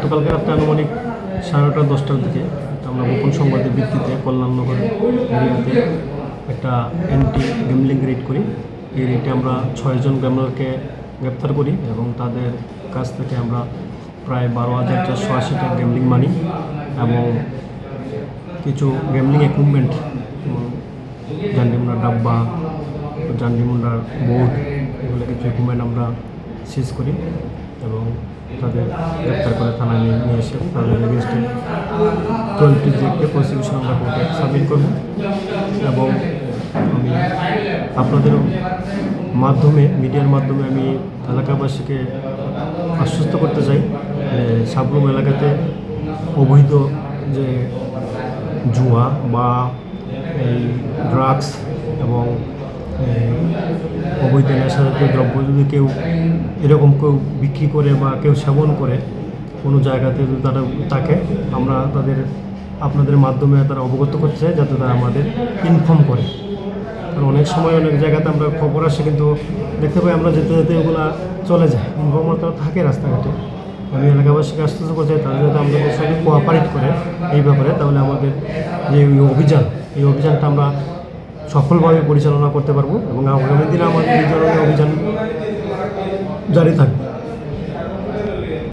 গতকালকে রাত্রে আনুমানিক সাড়ে নটা দশটার দিকে আমরা গোপন সংবাদের ভিত্তিতে কল্যাণনগর এরিয়াতে একটা অ্যান্টি গ্যামলিং রেড করি। এই রেটে আমরা ছয়জন গ্যামলারকে গ্রেপ্তার করি এবং তাদের কাছ থেকে আমরা প্রায় বারো হাজার চারশো আশিটা গ্যামলিং মানি এবং কিছু গ্যামলিং ইকুইপমেন্ট জান্ডিমুন্ডার ডাব্বা জান্ডিমুন্ডার বোর্ড এগুলো কিছু ইকুইপমেন্ট আমরা সিজ করি। এবং তাদের গ্রেপ্তার করে থানায় নিয়ে নিয়ে এসে তাদের এগেনস্টে টোয়েন্টি ডিগ্রি প্রসিকিউশন আমরা কোর্টে সাবমিট করব। এবং আমি আপনাদের মাধ্যমে, মিডিয়ার মাধ্যমে আমি এলাকাবাসীকে আশ্বস্ত করতে চাই সাবরুম এলাকাতে অবৈধ যে জুয়া বা এই ড্রাগস এবং অবৈধ নেশাজাতীয় দ্রব্য যদি কেউ এরকম কেউ বিক্রি করে বা কেউ সেবন করে কোনো জায়গাতে যদি তারা থাকে, আমরা তাদের, আপনাদের মাধ্যমে তারা অবগত করতে চাই যাতে তারা আমাদের ইনফর্ম করে। কারণ অনেক সময় অনেক জায়গাতে আমরা খবর আসে কিন্তু দেখতে পাই আমরা যেতে যেতে ওগুলা চলে যায়। ইনফর্মার তারা থাকে রাস্তাঘাটে। আমি এলাকাবাসীকে আশ্বস্ত করতে চাই, তারা যদি আমাদের সঙ্গে কোঅপারেট করে এই ব্যাপারে, তাহলে আমাদের যে অভিযান, এই অভিযানটা আমরা সফলভাবে পরিচালনা করতে পারব এবং আগামী দিনে আমাদের এই ধরনের অভিযান জারি থাকবে।